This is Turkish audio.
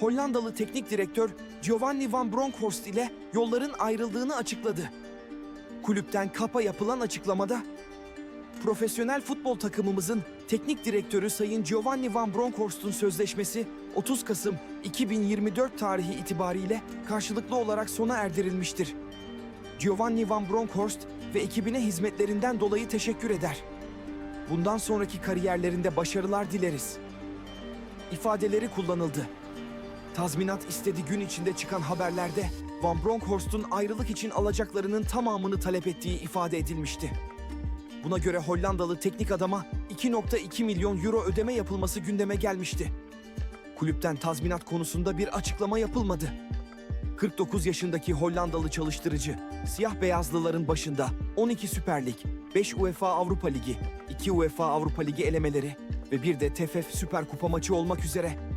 Hollandalı teknik direktör Giovanni van Bronckhorst ile yolların ayrıldığını açıkladı. Kulüpten kapa yapılan açıklamada Profesyonel futbol takımımızın teknik direktörü Sayın Giovanni Van Bronckhorst'un sözleşmesi 30 Kasım 2024 tarihi itibariyle karşılıklı olarak sona erdirilmiştir. Giovanni Van Bronckhorst ve ekibine hizmetlerinden dolayı teşekkür eder. Bundan sonraki kariyerlerinde başarılar dileriz. İfadeleri kullanıldı. Tazminat istediği gün içinde çıkan haberlerde Van Bronckhorst'un ayrılık için alacaklarının tamamını talep ettiği ifade edilmişti. Buna göre Hollandalı teknik adama 2.2 milyon euro ödeme yapılması gündeme gelmişti. Kulüpten tazminat konusunda bir açıklama yapılmadı. 49 yaşındaki Hollandalı çalıştırıcı, siyah beyazlıların başında 12 Süper Lig, 5 UEFA Avrupa Ligi, 2 UEFA Avrupa Ligi elemeleri ve bir de TFF Süper Kupa maçı olmak üzere